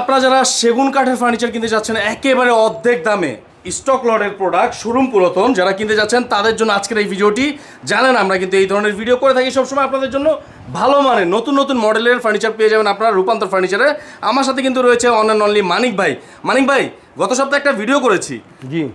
আপনারা যারা সেগুন কাঠের ফার্নিচার কিনতে যাচ্ছেন, একেবারে অর্ধেক দামে স্টক লটের প্রোডাক্ট শোরুম পুরাতন, যারা কিনতে যাচ্ছেন, তাদের জন্য আজকের এই ভিডিওটি। জানেন, আমরা কিন্তু এই ধরনের ভিডিও করে থাকি সবসময় আপনাদের জন্য। ভালো মানের নতুন নতুন মডেলের ফার্নিচার পেয়ে যাবেন আপনারা রূপান্তর ফার্নিচারে আমার সাথে কিন্তু রয়েছে অন অ্যান্ড অনলি মানিক ভাই। মানিক ভাই গত সপ্তাহে একটা ভিডিও করেছি।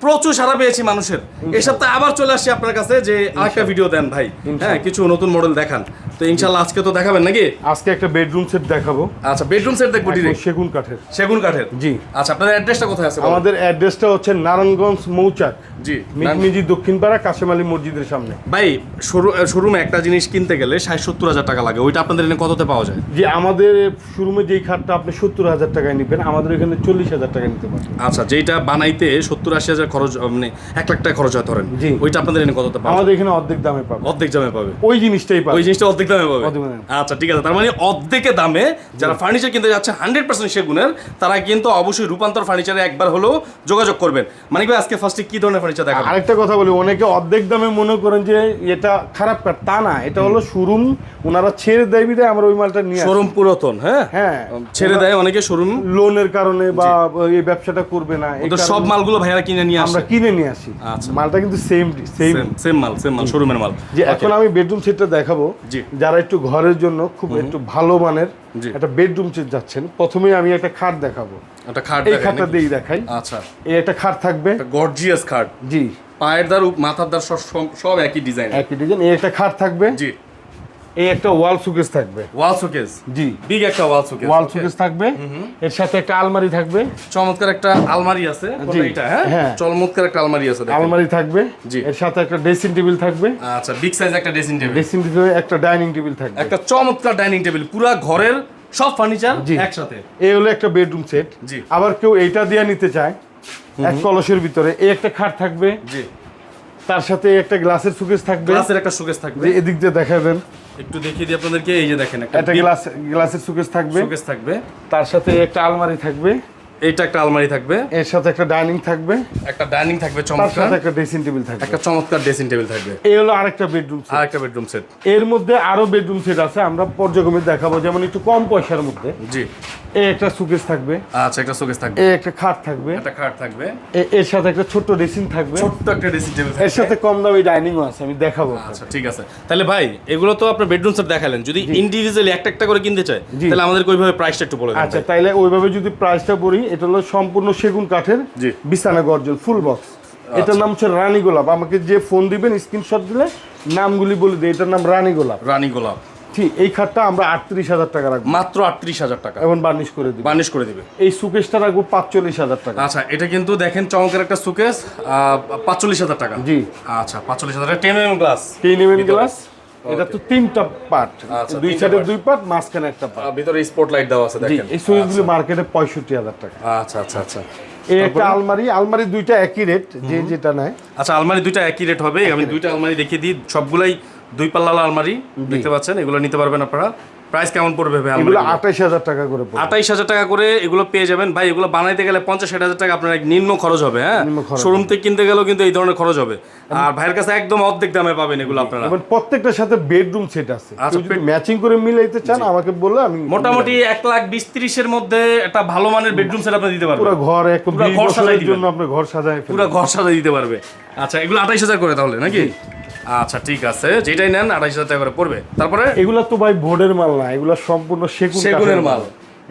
প্রচুর সারা পেয়েছি মানুষের। এই সপ্তাহে আবার চলে আসছি আপনার কাছে যে আরেকটা ভিডিও দেন ভাই। হ্যাঁ কিছু নতুন মডেল দেখান। তো ইনশাল্লাহ আজকে তো দেখাবেন নাকি? আজকে একটা বেডরুম সেট দেখাবো। আচ্ছা বেডরুম সেট দেখব সেগুন কাঠের। সেগুন কাঠের? জি। আচ্ছা আপনাদের অ্যাড্রেসটা কোথায় আছে? আমাদের অ্যাড্রেসটা হচ্ছে নারায়ণগঞ্জ মৌচাক। জি মিটমিজি দক্ষিণপাড়া কাশেম আলী মসজিদের সামনে। ভাই শোরুমে একটা জিনিস কিনতে গেলে ষাট সত্তর হাজার টাকা লাগে? ওইটা আপনাদের এখানে কততে পাওয়া যায়? যে আমাদের শোরুমে যেই খাটটা আপনি সত্তর হাজার টাকায় নেবেন আমাদের এখানে চল্লিশ হাজার টাকা নিতে পারবেন। আচ্ছা যেটা বানাইতে সত্তর আশি হাজার খরচ মানে এক লাখ টাকা খরচ হয় ধরেন জি। ওইটা আপনাদের এনে কততে পাওয়া আমাদের এখানে অর্ধেক দামে পাবে অর্ধেক দামে পাবে। ওই জিনিসটাই পাবে ওই জিনিসটা অর্ধেক দামে পাবে? আচ্ছা ঠিক আছে। তার মানে অর্ধেকে দামে যারা ফার্নিচার কিনতে যাচ্ছে হান্ড্রেড পার্সেন্ট সেগুনের তারা কিন্তু অবশ্যই রূপান্তর ফার্নিচারে একবার হলেও যোগাযোগ করবেন। মানে ভাই আজকে ফার্স্টে কি ধরনের ফার্নিচার দেখাবেন? আরেকটা কথা বলি অনেকে অর্ধেক দামে মনে করেন যে এটা খারাপ কাঠ তা না এটা হলো শোরুম ওনারা ছেড়ে দেয় বিধায় আমরা ওই মালটা নিয়ে। শোরুম পুরাতন হ্যাঁ? হ্যাঁ। ছেড়ে দেয় অনেকে শোরুম। লোনের কারণে বা এই ব্যবসাটা করবে না ওদের সব মালগুলো ভাইয়ারা কিনে নিয়ে আমরা কিনে নিয়ে আসি। আচ্ছা। মালটা কিন্তু সেম সেম সেম মাল সেম মাল শোরুমের মাল। যে এখন আমি বেডরুম সেটটা দেখাবো। যারা একটু ঘরের জন্য খুব একটু ভালো মানের। একটা বেডরুম সেট যাচ্ছেন প্রথমে আমি একটা খাট দেখাবো। একটা খাট এই খাটটা? দিয়েই দেখাই। আচ্ছা। এই একটা খাট থাকবে। গর্জিয়াস খাট। জি। পায়ের দার মাথার দার সব সব- সব একই ডিজাইন একই ডিজাইন এই একটা খাট থাকবে। জি। এই একটা ওয়াল সুকেস থাকবে। ওয়াল শোকেস? জি। বিগ একটা ওয়াল শোকেস ওয়াল সুকেস থাকবে। এর সাথে একটা আলমারি থাকবে। চমৎকার একটা আলমারি আছে। এটা হ্যাঁ? হ্যাঁ। চমৎকার একটা আলমারি আছে আলমারি থাকবে। জি। এর সাথে একটা ড্রেসিং টেবিল থাকবে। আচ্ছা বিগ সাইজ একটা ড্রেসিং টেবিল ড্রেসিং টেবিলে একটা ডাইনিং টেবিল থাকবে। একটা চমৎকার ডাইনিং টেবিল পুরো ঘরের সব ফার্নিচার। একসাথে। এই হলো একটা বেডরুম সেট জি। আবার কেউ এইটা দিয়ে নিতে চায় এক কলসের ভিতরে। এই একটা খাট থাকবে। জি। তার সাথে একটা গ্লাসের সুকেস থাকবে। গ্লাসের একটা শোকেস থাকবে। এদিক দিয়ে দেখাবেন। একটু দেখিয়ে দিই আপনাদেরকে। এই যে দেখেন একটা গ্লাস গ্লাসের শোকেস থাকবে। শোকেস থাকবে। তার সাথে একটা আলমারি থাকবে। এইটা একটা আলমারি থাকবে। এর সাথে একটা ডাইনিং থাকবে। একটা ডাইনিং থাকবে চমৎকার সাথে একটা ড্রেসিং টেবিল থাকবে। একটা চমৎকার ড্রেসিং টেবিল থাকবে। এই হলো আরেকটা বেডরুম আর একটা বেডরুম সেট এর মধ্যে আরও বেডরুম সেট আছে আমরা পর্যায়ক্রমে দেখাবো যেমন একটু কম পয়সার মধ্যে। জি। এই একটা সুকেস থাকবে। আচ্ছা একটা শোকেস থাকবে। এই একটা খাট থাকবে। একটা খাট থাকবে। এর সাথে একটা ছোট্ট ড্রেসিং থাকবে। ছোট্ট একটা ড্রেসিং টেবিলের সাথে কম দামি ডাইনিংও আছে আমি দেখাবো আচ্ছা ঠিক আছে। তাহলে ভাই এগুলো তো আপনার বেডরুম সেট দেখালেন। যদি ইন্ডিভিজুয়ালি একটা একটা করে কিনতে চায়। তাহলে আমাদেরকে ওইভাবে প্রাইসটা একটু বলে আচ্ছা। তাইলে ওইভাবে যদি প্রাইসটা বলি এটা হলো সম্পূর্ণ সেগুন কাঠের। বিছানা গর্জন ফুল বক্স আচ্ছা। এটার নাম হচ্ছে রানী গোলাপ। আমাকে যে ফোন দিবেন স্ক্রিনশট দিলে নামগুলি বলে দিই। এটার নাম রানী গোলাপ। রানী গোলাপ। ঠিক এই খাটটা আমরা আটত্রিশ হাজার টাকা রাখব। মাত্র আটত্রিশ হাজার টাকা। এখন বার্নিশ করে দিব। বার্নিশ করে দিবে। এই সুকেশটা রাখব পাঁচচল্লিশ হাজার টাকা। আচ্ছা এটা কিন্তু দেখেন চমকের একটা সুকেস পাঁচচল্লিশ হাজার টাকা। জি। আচ্ছা পাঁচচল্লিশ হাজার টেন এম গ্লাস তিন এম গ্লাস এটা তো তিনটা পার্ট আচ্ছা, দুই সাইডে দুই পার্ট মাঝখানে একটা পার্ট ভিতরে স্পট লাইট দেওয়া আছে দেখেন। এই সুইচগুলো মার্কেটে পঁয়ষট্টি হাজার টাকা। আচ্ছা আচ্ছা আচ্ছা। এই একটা আলমারি আলমারি দুইটা একই রেট যে যেটা নেয়। আচ্ছা আলমারি দুইটা একই রেট হবে। আমি দুইটা আলমারি দেখিয়ে দিই। সবগুলাই দুই পাল্লা আলমারি দেখতে পাচ্ছেন? এগুলো নিতে পারবেন আপনারা। প্রাইস কেমন পড়বে ভাই এগুলো আঠাইশ হাজার টাকা করে আঠাইশ হাজার টাকা করে এগুলো পেয়ে যাবেন। ভাই এগুলো বানাইতে গেলে পঞ্চাশ ষাট হাজার টাকা আপনার নিম্ন খরচ হবে হ্যাঁ? শোরুম থেকে কিনতে গেলেও কিন্তু এই ধরনের খরচ হবে। আর ভাইয়ের কাছে একদম অর্ধেক দামে পাবেন এগুলো আপনারা। প্রত্যেকটার সাথে বেডরুম সেট আছে। আচ্ছা, যদি ম্যাচিং করে মিলাইতে চান আমাকে বললে আমি মোটামুটি এক লাখ বিশ ত্রিশের মধ্যে একটা ভালো মানের বেডরুম সেট আপনি দিতে পুরো পারবেন ঘর পুরো ঘর সাজাই বছরের দিবেন। জন্য আপনার ঘর সাজায় পুরো ঘর সাজা দিতে পারবে। আচ্ছা এগুলো আঠাইশ হাজার করে তাহলে নাকি? আচ্ছা ঠিক আছে। যেটাই নেন আঠাইশ হাজার টাকা করে পড়বে। তারপরে? এগুলা তো ভাই বোর্ডের মাল না এগুলা সম্পূর্ণ সেগুন সেগুনের মাল।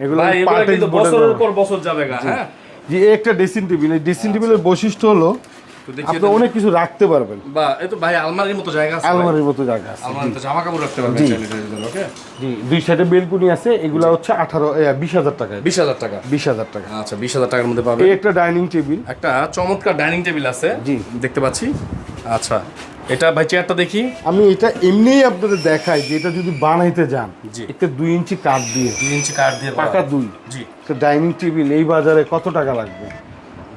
এগুলো ভাই এগুলো পার্টেক্স কিন্তু বছরের পর বছর যাবে গা হ্যাঁ? যে একটা ড্রেসিং টেবিল এই ড্রেসিং টেবিলের বৈশিষ্ট্য হলো আপনি অনেক কিছু রাখতে পারবেন। বা এই তো ভাই আলমারির মতো জায়গা আছে আলমারির মতো জায়গা আছে। আলমারিতে জামা কাপড় রাখতে পারবেন ওকে? জি দুই সাইডে বেলকুনি আছে এগুলা হচ্ছে টাকা। বিশ হাজার টাকা। বিশ হাজার টাকা। আচ্ছা বিশ হাজার টাকার মধ্যে এই একটা ডাইনিং টেবিল। একটা চমৎকার ডাইনিং টেবিল আছে। জি। দেখতে পাচ্ছি। আচ্ছা। এটা ভাই চেয়ারটা দেখি। আমি এটা এমনিই আপনাদের দেখাই যে এটা যদি বানাইতে যান। একটা দুই ইঞ্চি কাঠ দিয়ে দুই ইঞ্চি কাঠ দিয়ে পাকা দুই। জি। ডাইনিং টেবিল এই বাজারে কত টাকা লাগবে?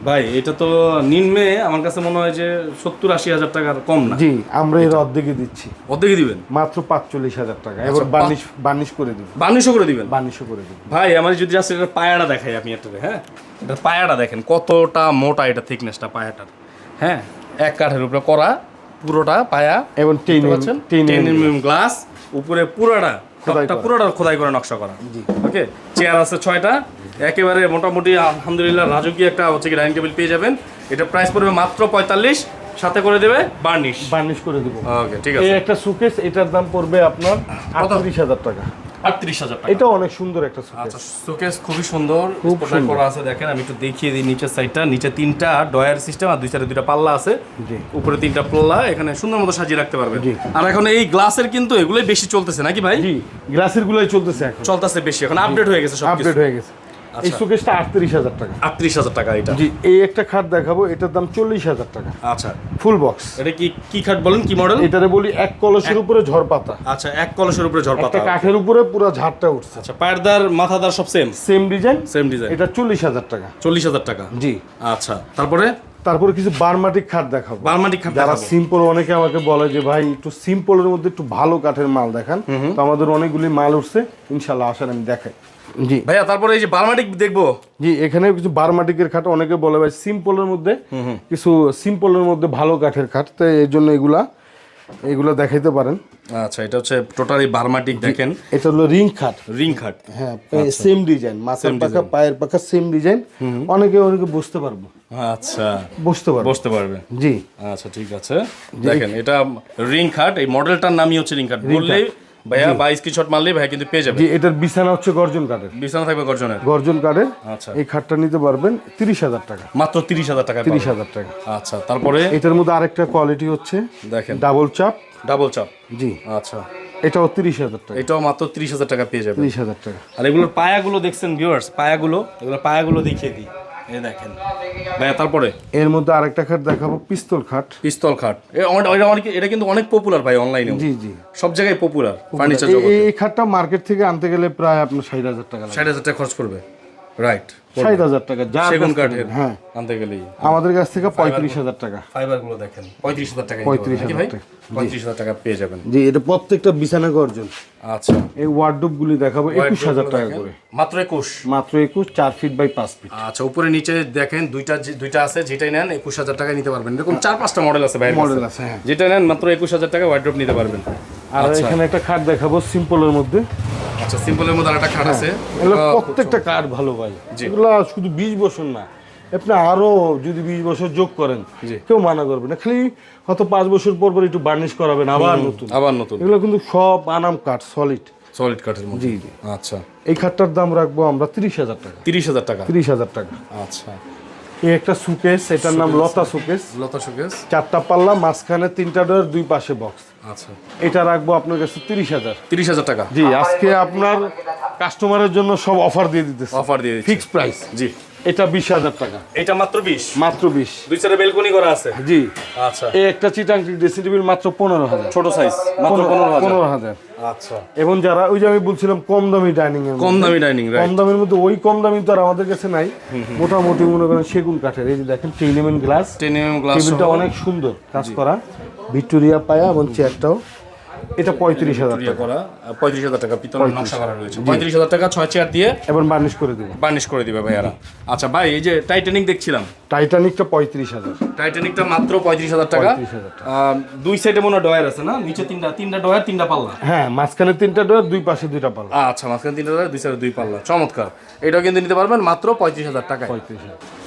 ভাই এটা তো নিম্নে আমার কাছে মনে হয় যে সত্তর আশি হাজার টাকার কম না। জি আমরা এর অর্ধেকে দিচ্ছি। অর্ধেকই দিবেন? মাত্র পাঁচচল্লিশ হাজার টাকা। এবার পা- বার্নিশ বার্নিশ করে দিব। বার্নিশও করে দিবেন? বার্নিশও করে দিব। ভাই আমার যদি জাস্ট এটা পায়াটা দেখাই আপনি একটা হ্যাঁ? এটা পায়াটা দেখেন কতটা মোটা এটা থিকনেসটা পায়াটার। হ্যাঁ? এক কাঠের উপরে করা পুরোটা পায়া এবং টেন পাচ্ছেন? টেন টেন গ্লাস উপরে পুরোটা খোদাই পুরোটা খোদাই করে নকশা করা। ওকে? চেয়ার আছে ছয়টা। একেবারে মোটামুটি আলহামদুলিল্লাহ রাজকীয় একটা হচ্ছে কি ডাইনিং টেবিল পেয়ে যাবেন। এটা প্রাইস পড়বে মাত্র পঁয়তাল্লিশ সাথে করে দেবে বার্নিশ। বার্নিশ করে দেবো। ওকে ঠিক এই আছে একটা সুকেস এটার দাম পড়বে আপনার আটত্রিশ হাজার টাকা। এটা অনেক সুন্দর একটা আচ্ছা শোকেস খুবই সুন্দর। করা আছে দেখেন আমি একটু দেখিয়ে দিই নিচের সাইডটা নিচে তিনটা ডয়ার সিস্টেম আর দুই সাইডে দুইটা পাল্লা আছে। উপরে তিনটা পাল্লা এখানে সুন্দর মতো সাজিয়ে রাখতে পারবে জি। আর এখন এই গ্লাসের কিন্তু এগুলোই বেশি চলতেছে নাকি ভাই? জি গ্লাসের গুলোই চলতেছে চলতেছে বেশি এখন। আপডেট হয়ে গেছে সব আপডেট হয়ে গেছে। এই সুকেসটা আটত্রিশ হাজার টাকা। আটত্রিশ হাজার টাকা এটা। জি এই একটা খাট দেখাবো এটার দাম চল্লিশ হাজার টাকা। আচ্ছা। Full box. এটা কি কি খাট বলেন কি মডেল এটারে বলি এক কলসের উপরে ঝড় পাতা আচ্ছা এক কলসের উপরে ঝড় পাতা কাঠের উপরে পুরো ঝাড়টা উঠছে। আচ্ছা পায়েরদার মাথাদার সব same same design same design এটা চল্লিশ হাজার টাকা। চল্লিশ হাজার টাকা। জি। আচ্ছা তারপরে? তারপরে কিছু বারমাটিক খাট দেখাবো। বার্মাটিক খাট যারা সিম্পল অনেকে আমাকে বলে যে ভাই একটু সিম্পলের মধ্যে একটু ভালো কাঠের মাল দেখান। তো আমাদের অনেকগুলি মাল উঠছে। ইনশাল্লাহ আসার আমি দেখাই। জি। ভাইয়া তারপরে এই যে বার্মাটিক দেখব। জি এখানে কিছু বারমাটিকের খাট অনেকে বলে ভাই সিম্পলের মধ্যে কিছু সিম্পলের মধ্যে ভালো কাঠের খাট তো এই জন্য এগুলা এগুলা দেখাইতে পারেন। আচ্ছা এটা হচ্ছে টোটালি বার্মাটিক দেখেন। এটা হলো রিং খাট। রিং খাট। হ্যাঁ সেম ডিজাইন মাথার পাখা পায়ের পাখা সেম ডিজাইন অনেকে অনেকে বুঝতে পারব। আচ্ছা। বুঝতে পারব। বসতে পারবে। জি। আচ্ছা ঠিক আছে। দেখেন এটা রিং খাট এই মডেলটার নামই হচ্ছে রিং খাট। বললেই ভাইয়া বা স্ক্রিনশট মারলেই ভাই কিন্তু পেয়ে যাবে। জি এটার বিছানা হচ্ছে গর্জন কাঠের। বিছানা থাকবে গর্জনের। গর্জন কাঠের। আচ্ছা। এই খাটটা নিতে পারবেন তিরিশ হাজার টাকা। মাত্র তিরিশ হাজার টাকা তিরিশ হাজার টাকা। আচ্ছা তারপরে? এটার মধ্যে আরেকটা কোয়ালিটি হচ্ছে দেখেন। ডাবল চাপ ডাবল চাপ জি। আচ্ছা। এটাও তিরিশ হাজার টাকা। এটাও মাত্র তিরিশ হাজার টাকা পেয়ে যাবে তিরিশ হাজার টাকা। আর এগুলোর পায়াগুলো দেখছেন ভিউয়ার্স পায়াগুলো এগুলো পায়াগুলো দেখিয়ে দিই। এই দেখেন। ভাইয়া তারপরে? এর মধ্যে আরেকটা খাট দেখাবো পিস্তল খাট। পিস্তল খাট। এটা কিন্তু অনেক পপুলার ভাই অনলাইনে জি জি। সব জায়গায় পপুলার ফার্নিচার এই- খাটটা মার্কেট থেকে আনতে গেলে প্রায় আপনার ষাট হাজার টাকা ষাট হাজার টাকা খরচ করবে। রাইট ষাট হাজার টাকা যা সেগুন কাঠের হ্যাঁ। আনতে গেলেই। আমাদের কাছ থেকে পঁয়ত্রিশ হাজার টাকা। ফাইবারগুলো দেখেন। পঁয়ত্রিশ হাজার টাকা পঁয়ত্রিশ হাজার টাকা। পঁয়ত্রিশ হাজার টাকা পেয়ে যাবেন। জি এটা প্রত্যেকটা বিছানা গর্জন আচ্ছা। এই ওয়ার্ডরোব গুলি দেখাবো একুশ হাজার টাকা করে। মাত্র একুশ। মাত্র একুশ চার ফিট বাই পাঁচ ফিট আচ্ছা উপরে নিচে দেখেন দুইটা দুইটা আছে যেটাই নেন একুশ হাজার টাকা নিতে পারবেন। এরকম চার পাঁচটা মডেল আছে ভাই মডেল আছে হ্যাঁ। যেটা নেন মাত্র একুশ হাজার টাকা ওয়ার্ড্রপ নিতে পারবেন। আর আচ্ছা। এখানে একটা খাট দেখাবো সিম্পলের মধ্যে। আচ্ছা সিম্পলের মধ্যে আরেকটা খাট আছে। প্রত্যেকটা কাঠ ভালো ভাই। এগুলো শুধু বিশ বছর না আপনি আরও যদি বিশ বছর যোগ করেন। কেউ মানা করবে না। খালি হয়তো পাঁচ বছর পর পর একটু বার্নিশ করাবেন আবার নতুন। আবার নতুন। এগুলো কিন্তু সব আনাম কাঠ সলিড সলিড কাঠের মধ্যে। জি জি। আচ্ছা। এই খাটটার দাম রাখব আমরা তিরিশ হাজার টাকা। তিরিশ হাজার টাকা। তিরিশ হাজার টাকা। আচ্ছা। এই একটা সুকেস এটার নাম লতা সুকেস লতা সুকেস চারটা পাল্লা মাঝখানে তিনটা ডোর দুই পাশে বক্স আচ্ছা। এটা রাখব আপনার কাছে তিরিশ হাজার। তিরিশ হাজার টাকা। জি আজকে আপনার কাস্টমারের জন্য সব অফার দিয়ে দিতেছে। অফার দিয়ে দিচ্ছি। ফিক্স প্রাইস জি। এটা বিশ হাজার টাকা। এটা মাত্র বিশ? মাত্র বিশ। দুই সাইডে বেলকনি করা আছে? জি। আচ্ছা। এই একটা চিটাং ড্রেসিং টেবিল মাত্র পনেরো হাজার। ছোট সাইজ মাত্র পনেরো হাজার। আচ্ছা। এবং যারা ওই যে আমি বলছিলাম কম দামি ডাইনিং এর কম দামি ডাইনিং কম দামের মধ্যে ওই কম দামি তো আর আমাদের কাছে নাই। মোটামুটি মনে করেন সেগুন কাঠের। এই যে দেখেন টেলিমেন গ্লাস টেন এম গ্লাস টেবিলটা অনেক সুন্দর। কাজ করা। ভিক্টোরিয়া পায়া এবং চেয়ারটাও এটা পঁয়ত্রিশ হাজার টাকা। করা পঁয়ত্রিশ হাজার টাকা পিতলের নকশা করা রয়েছে। পঁয়ত্রিশ হাজার টাকা ছয় চেয়ার দিয়ে এবার বার্নিশ করে দেবো। বার্নিশ করে দিবে ভাইয়ারা। আচ্ছা ভাই এই যে টাইটানিক দেখছিলাম। টাইটানিকটা পঁয়ত্রিশ হাজার। টাইটানিকটা মাত্র পঁয়ত্রিশ হাজার টাকা। 35,000 দুই সাইডে মনে ডয়ার আছে না? নিচে তিনটা তিনটা ডয়ার তিনটা পাল্লা। হ্যাঁ মাঝখানে তিনটা ডোর দুই পাশে দুইটা পাল্লা। আচ্ছা মাঝখানে তিনটা ডয়ার দুই সাইডে দুই পাল্লা। চমৎকার। এটাও কিন্তু নিতে পারবেন মাত্র পঁয়ত্রিশ হাজার টাকায়। পঁয়ত্রিশ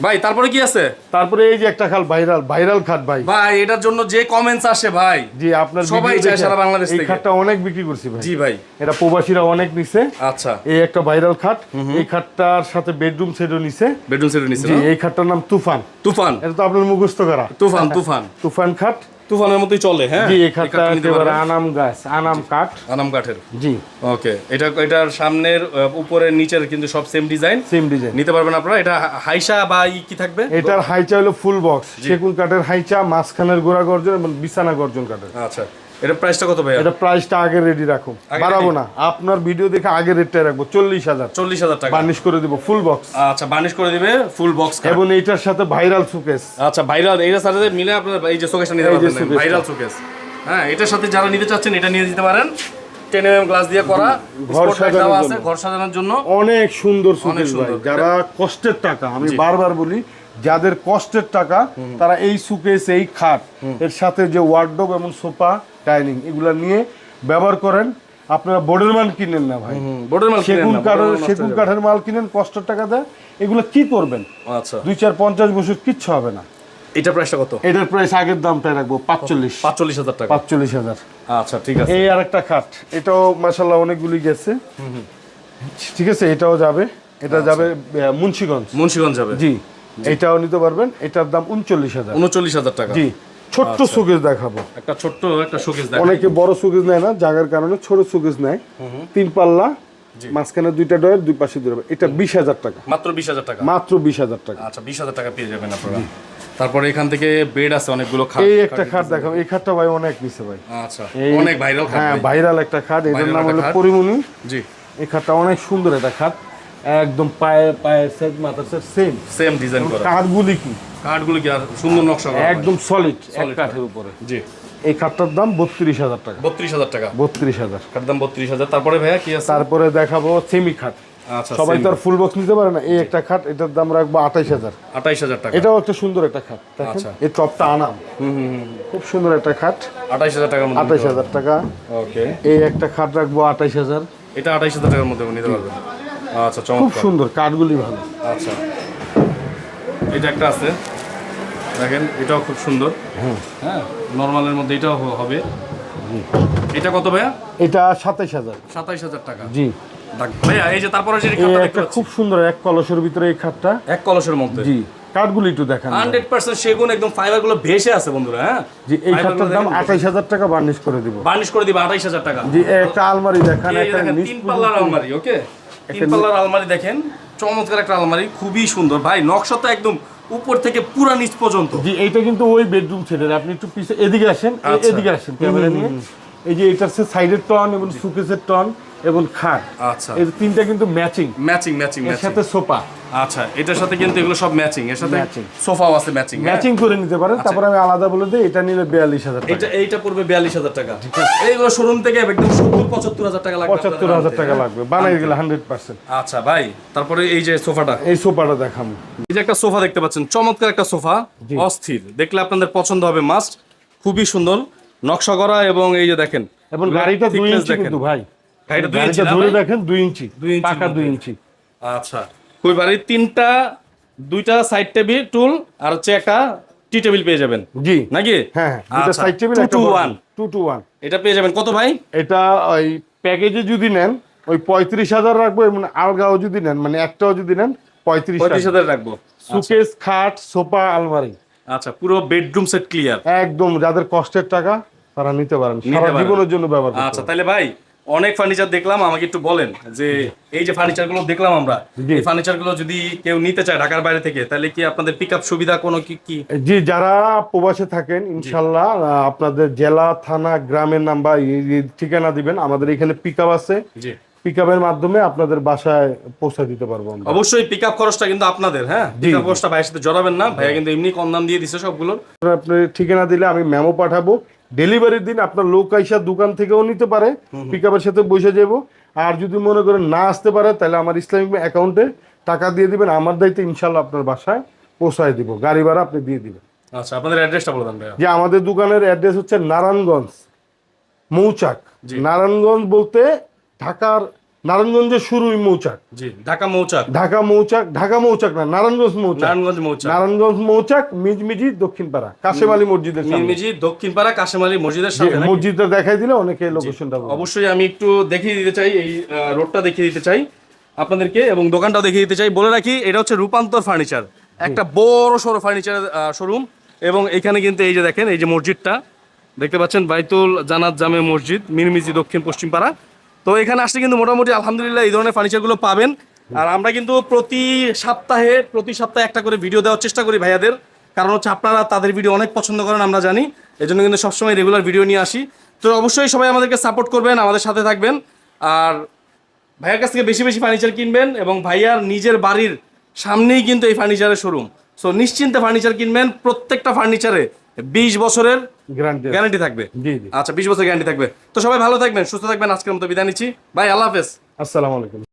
ভাই তারপরে কি আছে? তারপরে এই যে একটা খাল ভাইরাল ভাইরাল খাট ভাই। ভাই এটার জন্য যে কমেন্টস আসে ভাই। জি আপনার সবাই চায় সারা বাংলাদেশ এই খাটটা অনেক বিক্রি করছি ভাই। জি ভাই। এটা প্রবাসীরা অনেক নিছে। আচ্ছা। এই একটা ভাইরাল খাট। এই খাটটার সাথে বেডরুম সেটও নিছে। বেডরুম সেট নিচ্ছে জি এই খাটটার নাম তুফান। তুফান? এটা তো আপনার মুখস্থ করা। তুফান তুফান। তুফান খাট। তুফানের মতোই চলে হ্যাঁ? জি একেবারে আনাম গাছ আনাম কাঠ। আনাম কাঠের। জি। ওকে এটা এটার সামনের উপরের নিচের কিন্তু সব সেম ডিজাইন সেম ডিজাইন নিতে পারবেন আপনারা? এটা হাইসা বা ই কি থাকবে? এটার হাইচা হলো ফুল বক্স সেগুন কাঠের হাইচা মাঝখানের গোড়া গর্জন এবং বিছানা গর্জন কাঠের। আচ্ছা। এটা প্রাইসটা কত ভাই এটা প্রাইসটা আগে রেডি রাখো। বাড়াবো না। আপনার ভিডিও দেখে আগে রেটটাই রাখব। চল্লিশ হাজার। চল্লিশ হাজার টাকা। বার্নিশ করে দিব ফুল বক্স আচ্ছা বার্নিশ করে দিবে ফুল বক্স এবং এইটার সাথে ভাইরাল সুকেস আচ্ছা ভাইরাল এইটার সাথে মিলে আপনার এই যে নিতে পারবেন ভাইরাল শোকেস হ্যাঁ এটার সাথে যারা নিতে চাচ্ছেন এটা নিয়ে দিতে পারেন। টেন এম গ্লাস দিয়ে করা। ঘর সাজানোর জন্য। অনেক সুন্দর সুকেস ভাই। সুন্দর। যারা কষ্টের টাকা আমি বারবার বলি যাদের কষ্টের টাকা তারা এই সুকেস এই খাট এর সাথে যে ওয়ার্ডরোব এবং সোফা ডাইনিং এগুলা নিয়ে ব্যবহার করেন। আপনারা বোর্ডের মাল কিনেন না ভাই। বোর্ডের মাল সেগুন কাঠের সেগুন কাঠের মাল কিনেন কষ্ট টাকা দেয় এগুলো কি করবেন? আচ্ছা। দুই চার পঞ্চাশ বছর কিচ্ছু হবে না। এটা প্রাইসটা কত? এটার প্রাইস আগের দামটাই রাখব পাঁচচল্লিশ। পাঁচচল্লিশ হাজার টাকা। পাঁচচল্লিশ হাজার। আচ্ছা ঠিক আছে। এই আরেকটা খাট এটাও মাসাল্লাহ অনেকগুলি গেছে। ঠিক আছে এটাও যাবে। এটা যাবে আহ, মুন্সিগঞ্জ। মুন্সিগঞ্জ যাবে। জি। এটাও নিতে পারবেন। এটার দাম উনচল্লিশ হাজার। উনচল্লিশ হাজার টাকা। জি ছোট্ট সুকেজ দেখাবো। একটা ছোট্ট একটা শোকেস দেখ অনেকে বড় সুকেজ নেয় না জায়গার কারণে ছোট সুকেজ নেয়। তিন পাল্লা মাঝখানে দুইটা ডয়ের দুই পাশে দুটো এটা বিশ হাজার টাকা। মাত্র বিশ হাজার টাকা? মাত্র বিশ হাজার টাকা। আচ্ছা বিশ হাজার টাকা পেয়ে যাবেন আপনারা। তারপরে এখান থেকে বেড আছে অনেকগুলো খাট। এই একটা খাট দেখাবো। এই খাটটা ভাই অনেক নিছে ভাই। আচ্ছা অনেক ভাইরাল খাট হ্যাঁ ভাইরাল একটা খাট। এটার নাম হলো খাট। পরিমণি। জি। এই খাটটা অনেক সুন্দর একটা খাট। একদম পায়ে পায়ের সেট মাথার সেট সেম সেম ডিজাইন করা। কাঠগুলি কি? কাঠগুলো কি সুন্দর নকশা করা একদম সলিড এক কাঠের উপরে। জি। এই খাটটার দাম বত্রিশ হাজার টাকা। বত্রিশ হাজার টাকা। বত্রিশ হাজার। খাটের দাম বত্রিশ হাজার। তারপরে ভাইয়া কি আছে? তারপরে দেখাবো সেমি খাট আচ্ছা সবাই তো আর ফুল বক্স নিতে পারে না? এই একটা খাট এটার দাম রাখব আঠাইশ হাজার। আঠাইশ হাজার টাকা। এটাও একটা সুন্দর একটা খাট আচ্ছা। এই টপটা আনাম। খুব সুন্দর একটা খাট আঠাইশ হাজার টাকার মধ্যে আঠাইশ হাজার টাকা। ওকে এই একটা খাট রাখব আঠাইশ হাজার। এটা আঠাইশ হাজার টাকার মধ্যে নিতে পারবেন। আচ্ছা খুব সুন্দর কাঠগুলি ভালো। আচ্ছা। এটা একটা আছে। দেখেন এটাও খুব সুন্দর। হ্যাঁ নর্মালের মধ্যে এটাও হবে। এটা কত ভাইয়া? এটা সাতাইশ হাজার। সাতাইশ হাজার টাকা। জি। ভাইয়া এই যে তারপরে যে এই খাতা দেখতে একটা খুব সুন্দর এক কলসের ভিতরে এই খাটটা। এক কলসের মধ্যে। জি কাঠগুলি একটু দেখান হান্ড্রেড পার্সেন্ট সেগুন একদম ফাইবারগুলো ভেসে আছে বন্ধুরা হ্যাঁ? জি এই খাটটার দাম আঠাইশ হাজার টাকা বার্নিশ করে দিব। বার্নিশ করে দিবা আঠাইশ হাজার টাকা। জি একটা আলমারি দেখান একটা দেখেন তিন পাল্লার আলমারি ওকে? তিন পাল্লার আলমারি দেখেন চমৎকার একটা আলমারি খুবই সুন্দর। ভাই নকশা তো একদম উপর থেকে পুরা নিচ পর্যন্ত। জি এইটা কিন্তু ওই বেডরুম ছেলের আপনি একটু পিছে এদিকে আসেন আচ্ছা। এদিকে আসেন ক্যামেরা নিয়ে। এই যে এটা সাইডের টন এবং সুকেসের টন এবং খাট। আচ্ছা। এই তিনটা কিন্তু ম্যাচিং। ম্যাচিং ম্যাচিং এর সাথে সোফা। আচ্ছা এটার সাথে কিন্তু এগুলো সব ম্যাচিং। এর সাথে. সোফাও আছে ম্যাচিং ম্যাচিং করে নিতে পারেন। তারপর আমি আলাদা বলে দিই এটা নিলে বিয়াল্লিশ হাজার টাকা। এটা এইটা পড়বে বিয়াল্লিশ হাজার টাকা। এইগুলো শোরুম থেকে একদম সত্তর পঁচাত্তর হাজার টাকা লাগবে পঁচাত্তর আপনাদের হাজার আনতে, টাকা হ্যাঁ? লাগবে। বানাই গেলে হান্ড্রেড পার্সেন্ট। আচ্ছা ভাই তারপরে এই যে সোফাটা। এই সোফাটা দেখাবো। এই যে একটা সোফা দেখতে পাচ্ছেন চমৎকার একটা সোফা অস্থির। দেখলে আপনাদের পছন্দ হবে মাস্ট। খুবই সুন্দর। নকশা করা এবং এই যে দেখেন এবং গাড়িটা দুই ইঞ্চি। কিন্তু ভাই। গাড়িটা দুই ইঞ্চি গাড়িটা না ধরে দেখেন দুই ইঞ্চি পাকা দুই ইঞ্চি। আচ্ছা। কই বাড়ির তিনটা দুইটা সাইড টেবিল টুল আর হচ্ছে একটা টি টেবিল পেয়ে যাবেন। জি। নাকি? হ্যাঁ দুটো আচ্ছা, সাইড টেবিল একটা to টু টু এটা পেয়ে যাবেন কত ভাই? এটা ওই প্যাকেজে যদি নেন ওই পঁয়ত্রিশ হাজার রাখব এবং আলগাও যদি নেন মানে একটাও যদি নেন পঁয়ত্রিশ পঁয়ত্রিশ হাজার রাখব। সুকেস খাট সোফা আলমারি। আচ্ছা পুরো বেডরুম সেট ক্লিয়ার একদম যাদের কষ্টের টাকা তারা নিতে পারেন। সারা জীবনের জন্য ব্যবহার আচ্ছা তাহলে ভাই অনেক ফার্নিচার দেখলাম আমাকে একটু বলেন যে এই যে ফার্নিচারগুলো দেখলাম আমরা। এই ফার্নিচারগুলো যদি কেউ নিতে চায় ঢাকার বাইরে থেকে তাহলে কি আপনাদের পিক সুবিধা কোনো কি কি? জি যারা প্রবাসে থাকেন ইনশাল্লাহ আপনাদের জেলা থানা গ্রামের নাম্বার ঠিকানা দিবেন। আমাদের এখানে পিক আছে। জি। পিক মাধ্যমে আপনাদের বাসায় পৌঁছে দিতে পারব আমরা। অবশ্যই পিক আপ খরচটা কিন্তু আপনাদের হ্যাঁ? জি, পিক আপ খরচটা ভাইয়ের সাথে জড়াবেন না ভাইয়া কিন্তু এমনি কম দাম দিয়ে দিছে সবগুলোর আপনি ঠিকানা দিলে আমি মেমো পাঠাবো। ডেলিভারির দিন আপনার লোক আইসা দোকান থেকেও নিতে পারে পিক সাথে বসে যাব। আর যদি মনে করেন না আসতে পারে তাহলে আমার ইসলামিক অ্যাকাউন্টে টাকা দিয়ে দিবেন আমার দায়িত্বে ইনশাল্লাহ আপনার বাসায় পৌঁছায় দিব গাড়ি ভাড়া আপনি দিয়ে দিবেন। আচ্ছা আপনাদের অ্যাড্রেসটা বলে দেন যে আমাদের দোকানের অ্যাড্রেস হচ্ছে নারায়ণগঞ্জ মৌচাক। নারায়ণগঞ্জ বলতে ঢাকার নারায়ণগঞ্জের শুরুই মৌচাক। জি ঢাকা মৌচাক। ঢাকা মৌচাক ঢাকা মৌচাক না নারায়ণগঞ্জ মৌচাক। নারায়ণগঞ্জ মৌচাক। নারায়ণগঞ্জ মৌচাক মিজমিজি দক্ষিণপাড়া কাশেম আলী মসজিদের। মিরমিজি দক্ষিণপাড়া কাশেমালি মসজিদের যে সামনে মসজিদটা দেখাই দিলে অনেকে লোকেশনটা। অবশ্যই আমি একটু দেখিয়ে দিতে চাই এই রোডটা দেখিয়ে দিতে চাই আপনাদেরকে এবং দোকানটাও দেখিয়ে দিতে চাই। বলে রাখি এটা হচ্ছে রূপান্তর ফার্নিচার একটা বড় সড়ো ফার্নিচার শোরুম এবং এখানে কিন্তু এই যে দেখেন এই যে মসজিদটা দেখতে পাচ্ছেন বাইতুল জানাত জামে মসজিদ মিরমিজি দক্ষিণ পশ্চিম পাড়া তো এখানে আসলে কিন্তু মোটামুটি আলহামদুলিল্লাহ এই ধরনের ফার্নিচারগুলো পাবেন। আর আমরা কিন্তু প্রতি সপ্তাহে প্রতি সপ্তাহে একটা করে ভিডিও দেওয়ার চেষ্টা করি ভাইয়াদের। কারণ হচ্ছে আপনারা তাদের ভিডিও অনেক পছন্দ করেন, আমরা জানি। এজন্য কিন্তু সবসময় রেগুলার ভিডিও নিয়ে আসি। তো অবশ্যই সবাই আমাদেরকে সাপোর্ট করবেন, আমাদের সাথে থাকবেন। আর ভাইয়ার কাছ থেকে বেশি বেশি ফার্নিচার কিনবেন এবং ভাইয়ার নিজের বাড়ির সামনেই কিন্তু এই ফার্নিচারের শোরুম সো নিশ্চিন্তে ফার্নিচার কিনবেন, প্রত্যেকটা ফার্নিচারে বিশ বছরের গ্যারান্টি থাকবে। আচ্ছা বিশ বছর গ্যারান্টি থাকবে। তো সবাই ভালো থাকবেন সুস্থ থাকবেন আজকের মতো বিদায় নিচ্ছি। ভাই আল্লাহ হাফেজ। আসসালামু আলাইকুম।